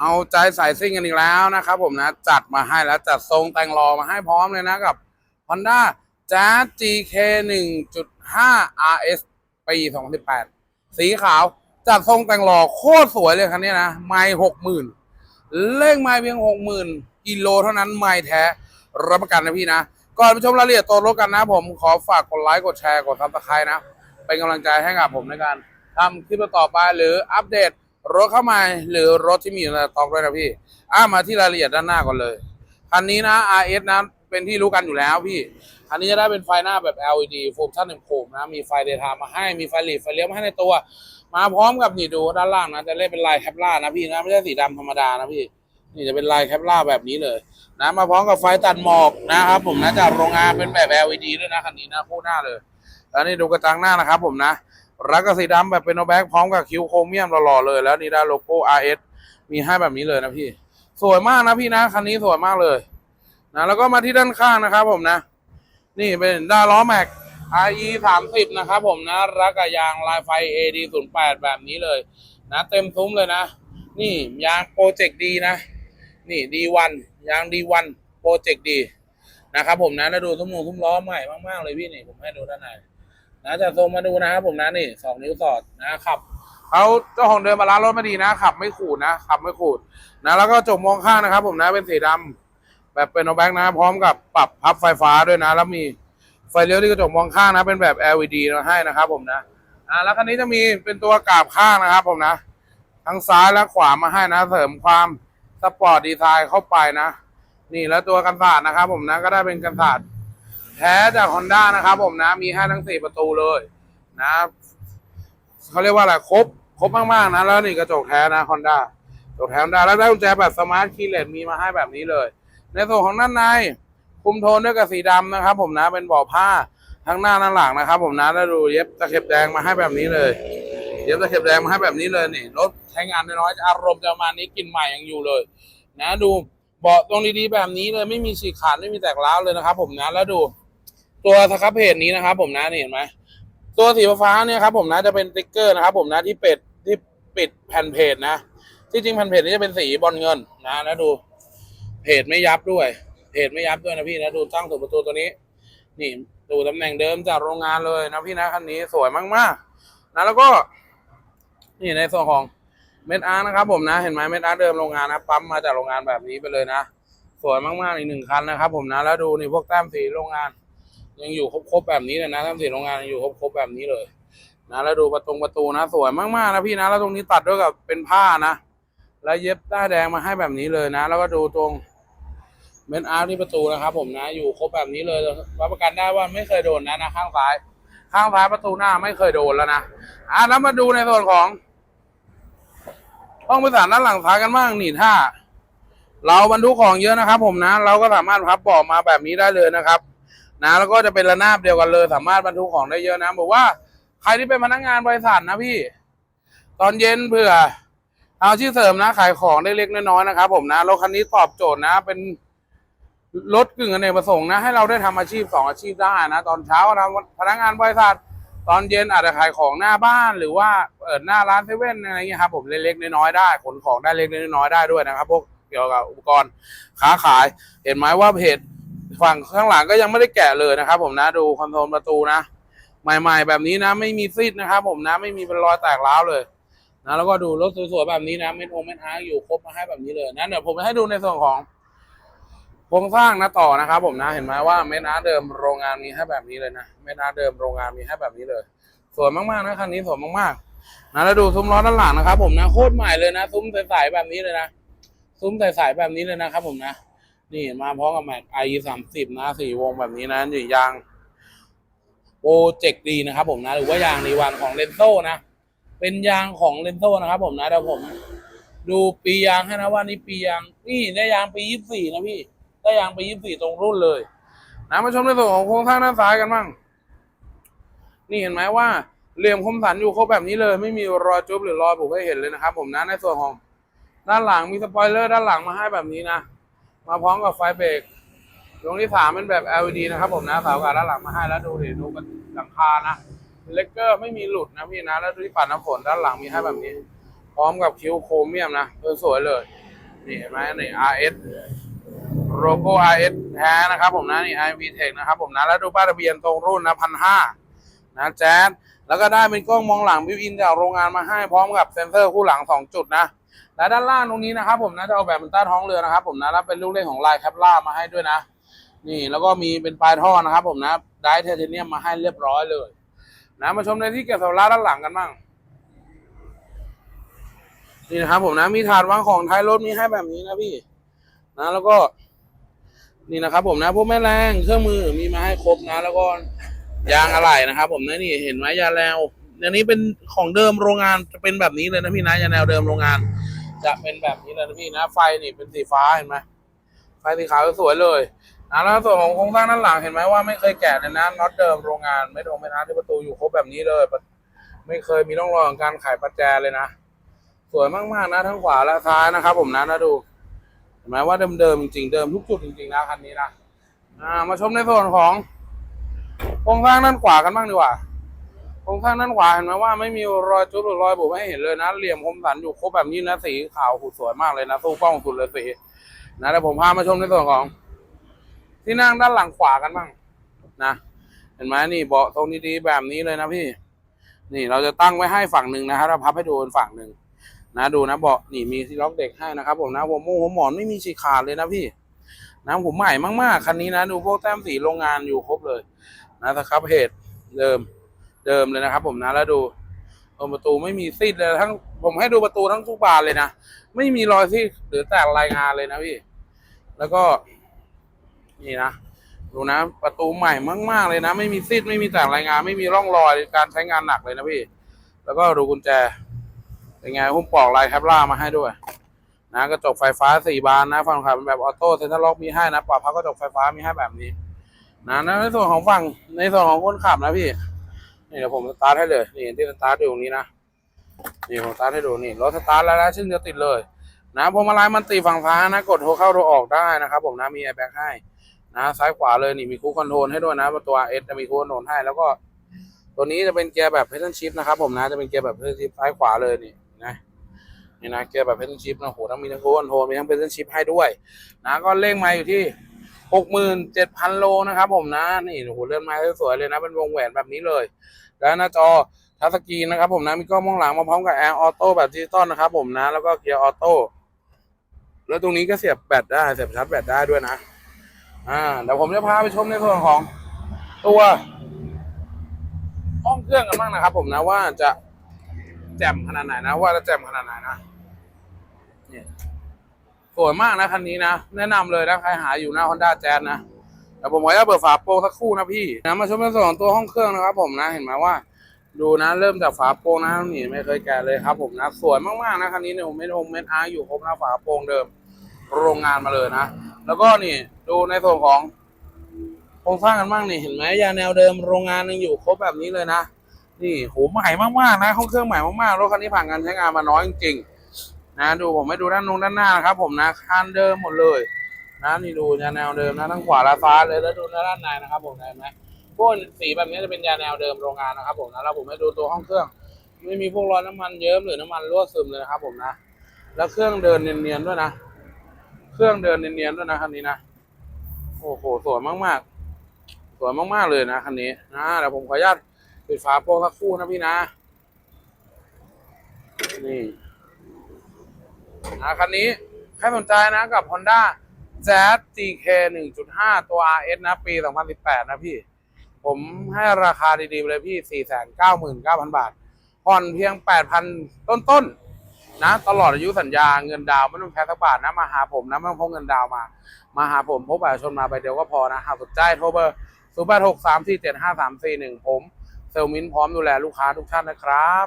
เอาใจใส่ซิ่งกันอีกแล้วนะครับผมนะ จัดมาให้แล้วจัดทรงแต่งรอมาให้พร้อมเลยนะกับ Honda Jazz GK 1.5 RS ปี2018 สีขาว จัดทรงแต่งรอโคตรสวยเลยคันนี้นะ ไม่หกหมื่นเลขไม่เพียงหกหมื่นกิโลเท่านั้นไม่แท้ รับประกันนะพี่นะ ก่อนไปชมรายละเอียดตัวรถกันนะผมขอฝากกดไลค์กดแชร์กดซับสไครต์นะ เป็นกำลังใจให้กับผมในการทำคลิปต่อไปหรืออัปเดต รถเข้ามาหรือรถที่มีอยู่ในสต็อกด้วยนะพี่อ่ามาที่รายละเอียดด้านหน้าก่อนเลยคันนี้นะ RS นะเป็นที่รู้กันอยู่แล้วพี่ อันนี้จะได้เป็นไฟหน้าแบบ LED ฟูมชั่นหนึ่งโคมนะ มีไฟเดทม์มาให้ มีไฟหลีดไฟเลี้ยวมาให้ในตัว มาพร้อมกับนี่ดูด้านล่างนะ จะเล่นเป็นลายแคปล่านะพี่นะ ไม่ใช่สีดำธรรมดานะพี่ นี่จะเป็นลายแคปล่าแบบนี้เลยนะ มาพร้อมกับไฟตัดหมอกนะครับผมนะจากโรงงานเป็นแบบ LED ด้วยนะคันนี้นะคู่หน้าเลย แล้วนี่ดูกระจังหน้านะครับผมนะ รักกับสีดำแบบเป็นโนแบ็กพร้อมกับคิวโครเมียมหล่อๆเลย แล้วนี่ได้โลโก้ RS มีให้แบบนี้เลยนะพี่ สวยมากนะพี่นะ คันนี้สวยมากเลยนะแล้วก็มาที่ด้านข้างนะครับผมนะ นี่เป็นด้านล้อแม็ก RE 30นะครับผมนะ รักกับยางลายไฟ AD 0 8แบบนี้เลย นะเต็มซุ้มเลยนะ นี่ยางโปรเจกต์ดีนะ นี่ D1 ยาง D1 โปรเจกต์ดีนะครับผมนะแล้วดูซุ้มมือซุ้มล้อใหม่มากๆเลยพี่นี่ผมให้ดูด้านใน นะจะทรงมาดูนะครับผมนะนี่สองนิ้วสอดนะขับเขาเจ้าของเดินมาล้างรถมาดีนะขับ ไม่ขูดนะขับไม่ขูดนะแล้วก็จบมองข้างนะครับ ผมนะเป็นสีดำแบบเป็นโนแบ็กนะ พร้อมกับปรับพับไฟฟ้าด้วยนะ แล้วมีไฟเลี้ยวที่กระจกมองข้างนะ เป็นแบบ LED มาให้นะครับ ผมนะอ่าแล้วคันนี้จะมีเป็นตัวกราบข้างนะครับ ผมนะ ทั้งซ้ายและขวามาให้นะ เสริมความสปอร์ตดีไซน์เข้าไปนะ นี่แล้วตัวกันศาสตร์นะครับ ผมนะก็ได้เป็นกันศาสตร์ แท้จาก Honda นะครับผมนะ มีให้ทั้งสี่ประตูเลยนะเขาเรียกว่าอะไรครบครบมากๆนะ แล้วนี่กระจกแท้นะ Honda กระจกแท้ Honda แล้วได้กุญแจแบบสมาร์ทคีย์เลสมีมาให้แบบนี้เลย ในส่วนของด้านในคุมโทนด้วยกับสีดำนะครับ ผมนะเป็นเบาะผ้าทั้งหน้าทั้งหลังนะครับ ผมนะแล้วดูเย็บตะเข็บแดงมาให้แบบนี้เลย เย็บตะเข็บแดงมาให้แบบนี้เลยนี่รถใช้งานน้อยๆอารมณ์จะประมาณนี้กลิ่นใหม่ยังอยู่เลย นะดูเบาะตรงดีๆแบบนี้เลยไม่มีฉีกขาดไม่มีแตกร้าวเลยนะครับ ผมนะแล้วดู ตัวสครับเพจนี้นะครับ ผมนะนี่เห็นไหมตัวสีฟ้าเนี่ยครับผมนะจะเป็นสติ๊กเกอร์นะครับ ผมนะที่เป็ดที่ปิดแผ่นเพจนะที่จริงแผ่นเพจนี้จะเป็นสีบอลเงินนะแล้วดู เพจไม่ยับด้วย เพจไม่ยับด้วยนะพี่นะดูตั้งถูกประตูตัวนี้ นี่ดูตำแหน่งเดิมจากโรงงานเลยนะพี่นะคันนี้สวยมากๆนะแล้วก็ นี่ในส่วนของเม็ดอาร์นะครับ ผมนะ เห็นไหมเม็ดอาร์เดิมโรงงานนะปั๊มมาจากโรงงานแบบนี้ไปเลยนะสวยมากๆอีกหนึ่งคันนะครับ ผมนะแล้วดูนี่พวกแต้มสีโรงงาน ยังอยู่ครบๆแบบนี้เลยนะแต้มสีโรงงานยังอยู่ครบๆแบบนี้เลยนะแล้วดูประตูประตูนะ สวยมากๆนะพี่นะแล้วตรงนี้ตัดด้วยกับเป็นผ้านะแล้วเย็บด้ายแดงมาให้แบบนี้เลยนะ แล้วก็ดูตรงเมนอาร์ที่ประตูนะครับ ผมนะ อยู่ครบแบบนี้เลยรับประกันได้ว่าไม่เคยโดนนะนะข้างซ้าย ข้างซ้ายประตูหน้าไม่เคยโดนแล้วนะอะแล้วมาดูในส่วนของห้องประสานด้านหลังซ้ายกันบ้างนี่ถ้า เราบรรทุกของเยอะนะครับ ผมนะ เราก็สามารถพับเบาะมาแบบนี้ได้เลยนะครับ นะแล้วก็จะเป็นระนาบเดียวกันเลย สามารถบรรทุกของได้เยอะนะบอกว่าใครที่เป็นพนักงานบริษัทนะพี่ ตอนเย็นเผื่อ เอาชื่อเสริมนะ ขายของได้เล็กน้อยๆนะครับผมนะรถคันนี้ตอบโจทย์นะ เป็นรถกึ่งอเนกประสงค์นะ ให้เราได้ทำอาชีพสองอาชีพได้นะตอนเช้าทำพนักงานบริษัทตอนเย็นอาจจะขายของหน้าบ้านหรือว่าเปิดหน้าร้านเซเว่นอะไรเงี้ยครับผมเล็กๆน้อยๆได้ขนของได้เล็กๆน้อยๆได้ด้วยนะครับพวกเกี่ยวกับอุปกรณ์ค้าขาย เห็นไหมว่าเพจ ฝั่งข้างหลังก็ยังไม่ได้แกะเลยนะครับ ผมนะดูคอนโซลประตูนะ ใหม่ ๆ แบบนี้นะ ไม่มีซิดนะครับ ผมนะไม่มีเป็นรอยแตกร้าวเลยนะแล้วก็ดูรถสวยๆแบบนี้นะเม็ดองเม็ดอาร์อยู่ครบมาให้แบบนี้เลยนะเดี๋ยวผมจะให้ดูในส่วนของโครงสร้างนะต่อนะครับ ผมนะเห็นไหมว่าเม็ดอาร์เดิมโรงงานมีให้แบบนี้เลยนะเม็ดอาร์เดิมโรงงานมีให้แบบนี้เลยสวยมากๆนะคันนี้สวยมากๆนะแล้วดูซุ้มล้อด้านหลังนะครับ ผมนะโคตรใหม่เลยนะซุ้มใสๆแบบนี้เลยนะซุ้มใสๆแบบนี้เลยนะครับ ผมนะ นี่มาพร้อมกับแม็กไอสามสิบนะสี่วงแบบนี้นะนี่ยางโปรเจกต์ดีนะครับผมนะ หรือว่ายางดีวันของเลนโซนะ เป็นยางของเลนโซนะครับผมนะเดี๋ยวผม ดูปียางให้นะว่านี่ปียางนี่ได้ยางปียี่สี่นะพี่ ได้ยางปียี่สี่ตรงรุ่นเลยนะมาชมในส่วนของโครงสร้างด้านซ้ายกันบ้างนี่เห็นไหมว่าเหลี่ยมคมสันอยู่ครบแบบนี้เลย ไม่มีรอยจุบหรือรอยบุบให้เห็นเลยนะครับผมนะในส่วนของด้านหลังมีสปอยเลอร์ด้านหลังมาให้แบบนี้นะ มาพร้อมกับไฟเบรกดวงที่สามเป็นแบบ LED นะครับผมนะเสาอากาศด้านหลังมาให้แล้วดูดิดูกันหลังคานะเลกเกอร์ไม่มีหลุดนะพี่นะ แล้วดูที่ปัดน้ำฝนด้านหลังมีให้แบบนี้ พร้อมกับคิ้วโครเมียมนะเออสวยเลย นี่เห็นไหมนี่ RS โลโก้ RS แท้นะครับผมนะนี่ IV Tech นะครับผมนะ แล้วดูป้ายทะเบียนตรงรุ่นนะพันห้านะแจ๊สแล้วก็ได้เป็นกล้องมองหลังบิวอินจากโรงงานมาให้พร้อมกับเซ็นเซอร์คู่หลัง 2 จุดนะ และด้านล่างตรงนี้นะครับ ผมนะจะเอาแบบเป็นใต้ท้องเรือนะครับ ผมนะแล้วเป็นลูกเล่นของลายแคปล่ามาให้ด้วยนะ นี่แล้วก็มีเป็นปลายท่อนะครับ ผมนะได้ไทเทเนียมมาให้เรียบร้อยเลยนะมาชมในที่เก็บสัมภาระด้านหลังกันบ้างนี่นะครับ ผมนะมีถาดวางของท้ายรถมีให้แบบนี้นะพี่ นะ แล้วก็ นี่นะครับ ผมนะพวกแม่แรงเครื่องมือมีมาให้ครบนะ แล้วก็ยางอะไหล่นะครับ ผมนะนี่เห็นไหมยาแนว อันนี้เป็นของเดิมโรงงานจะเป็นแบบนี้เลยนะพี่นะยาแนวเดิมโรงงาน จะเป็นแบบนี้เลยนะพี่นะ ไฟนี่เป็นสีฟ้าเห็นไหมไฟสีขาวสวยเลยนะแล้วส่วนของโครงสร้างด้านหลังเห็นไหมว่าไม่เคยแกะเลยนะน็อตเดิมโรงงานไม่ตรงไม่นะที่ประตูอยู่ครบแบบนี้เลย ไม่เคยมีร่องรอยของการไขประแจเลยนะสวยมากๆนะทั้งขวาและซ้ายนะครับ ผมนะนะดูเห็นไหมว่าเดิมๆจริงๆเดิมทุกจุดจริงๆนะคันนี้นะอ่ามาชมในส่วนของโครงสร้างด้านขวากันบ้างดีกว่า โครงสร้างด้านขวาเห็นไหมว่าไม่มีรอยจุดหรือรอยบุบให้เห็นเลยนะ เหลี่ยมคมสันอยู่ครบแบบนี้นะสีขาวหูสวยมากเลยนะสู้กล้องสุดเลยสีนะเดี๋ยวผมพามาชมในส่วนของ ที่นั่งด้านหลังขวากันบ้างนะเห็นไหมนี่เบาะตรงดีๆแบบนี้เลยนะพี่ นี่เราจะตั้งไว้ให้ฝั่งหนึ่งนะครับเราพับให้ดูฝั่งหนึ่งนะดูนะเบาะนี่มีที่ล็อกเด็กให้นะครับ ผมนะหัวมูหัวหมอนไม่มีฉีกขาดเลยนะพี่นะผมใหม่มากๆคันนี้นะ ดูพวกแต้มสีโรงงานอยู่ครบเลย นะสครับเพจเดิม เดิมเลยนะครับ ผมนะแล้วดูประตูไม่มีซีดเลยทั้งผมให้ดูประตูทั้งทุกบานเลยนะไม่มีรอยซีดหรือแตกรายงานเลยนะพี่ แล้วก็ นี่นะดูนะ ประตูใหม่มาก ๆ เลยนะ ไม่มีซีดไม่มีแตกรายงาน ไม่มีร่องรอยการใช้งานหนักเลยนะพี่ แล้วก็ดูกุญแจเป็นไงหุ้มปลอกลายแคปล่ามาให้ด้วย นะกระจกไฟฟ้าสี่บานนะฝั่งขับเป็นแบบออโต้เซ็นทรัลล็อกมีให้นะปรับพับกระจกไฟฟ้ามีให้แบบนี้นะในส่วนของฝั่งในส่วนของคนขับนะพี่ นี่เดี๋ยวผมสตาร์ทให้เลยนี่ที่สตาร์ทอยู่ตรงนี้นะนี่ผมสตาร์ทให้ดูนี่รถสตาร์ทแล้วนะซึ่งจะติดเลย นะพวงมาลัยมันติฝั่งซ้ายนะกดโทรเข้าโทรออกได้นะครับ ผมนะมีแอร์แบ็กให้นะซ้ายขวาเลยนี่มีคูคอนโทรลให้ด้วยนะตัวเอสจะมีคูคอนโทรลให้แล้วก็ ตัวนี้จะเป็นเกียร์แบบเพ d นชิ f นะครับ ผมนะจะเป็นเกียร์แบบเพ d นชิ f ซ้ายขวาเลยนี่นะนี่นะเกียร์แบบเพ d นชิ f นะโหทั้งมีทั้งคูคอนโทรลมีทั้งเพ d นชิ f ให้ด้วย นะก็เร่งมาอยู่ที่ หกหมื่นเจ็ดพันโลนะครับผมนะ นี่โอ้โหเลื่อนไม้สวยๆเลยนะ เป็นวงแหวนแบบนี้เลย แล้วหน้าจอทัชสกรีนนะครับผมนะ มีกล้องมองหลังมาพร้อมกับแอร์ออโต้แบบดิจิตอลนะครับผมนะ แล้วก็เกียร์ออโต้ แล้วตรงนี้ก็เสียบแบตได้ เสียบชาร์จแบตได้ด้วยนะ อ่า เดี๋ยวผมจะพาไปชมในส่วนของตัวห้องเครื่องกันบ้างนะครับผมนะว่าจะแจ่มขนาดไหนนะ ว่าจะแจ่มขนาดไหนนะ สวยมากนะคันนี้นะ แนะนำเลยนะใครหาอยู่หน้า Honda Jazz นะแต่ผมขออนุญาตเปิดฝาโปรงสักครู่นะพี่นะมาชมในส่วนของตัวห้องเครื่องนะครับ ผมนะเห็นไหมว่า ดูนะเริ่มจากฝาโปรงนะนี่ไม่เคยแกะเลยครับ ผมนะสวยมากๆนะคันนี้เนี่ยผมเม็ดองเม็ดอาร์อยู่ครบนะฝาโปรงเดิม โรงงานมาเลยนะ แล้วก็นี่ดูในส่วนของโครงสร้างกันบ้างนี่เห็นไหมยาแนวเดิมโรงงานยังอยู่ครบแบบนี้เลยนะนี่โหใหม่มากๆนะห้องเครื่องใหม่มากๆรถคันนี้ผ่านการใช้งานมาน้อยจริงๆ นะดูผมให้ดูด้านนงด้านหน้านะครับ ผมนะคันเดิมหมดเลยนะนี่ดูยาแนวเดิมนะทั้งขวาและซ้ายเลยแล้วดูด้านในนะครับ ผมเห็นไหมพวกสีแบบนี้จะเป็นยาแนวเดิมโรงงานนะครับ ผมนะแล้วผมให้ดูตัวห้องเครื่อง ไม่มีพวกรอยน้ำมันเยิ้มหรือน้ำมันรั่วซึมเลยนะครับ ผมนะแล้วเครื่องเดินเนียนๆด้วยนะเครื่องเดินเนียนๆด้วยนะคันนี้นะโอ้โหสวยมากๆสวยมากๆเลยนะคันนี้นะเดี๋ยวผมขออนุญาตปิดฝาโปรสักครู่นะพี่นะนี่ นะคันนี้ใครสนใจนะกับ Honda Jazz GK 1.5 ตัว RS นะ ปี 2018 นะพี่ ผมให้ราคาดีๆไปเลยพี่ 499,000 บาท ผ่อนเพียง 8,000 ต้นๆนะตลอดอายุสัญญาเงินดาวไม่ต้องแค่สักบาทนะมาหาผมนะไม่ต้องพกเงินดาวมา มาหาผมพบประชาชนมาไปเดียวก็พอนะหากสนใจโทรเบอร์0 8 6 3 4 7 5 3 4 1ผม เซลมินพร้อมดูแลลูกค้าทุกท่านนะครับ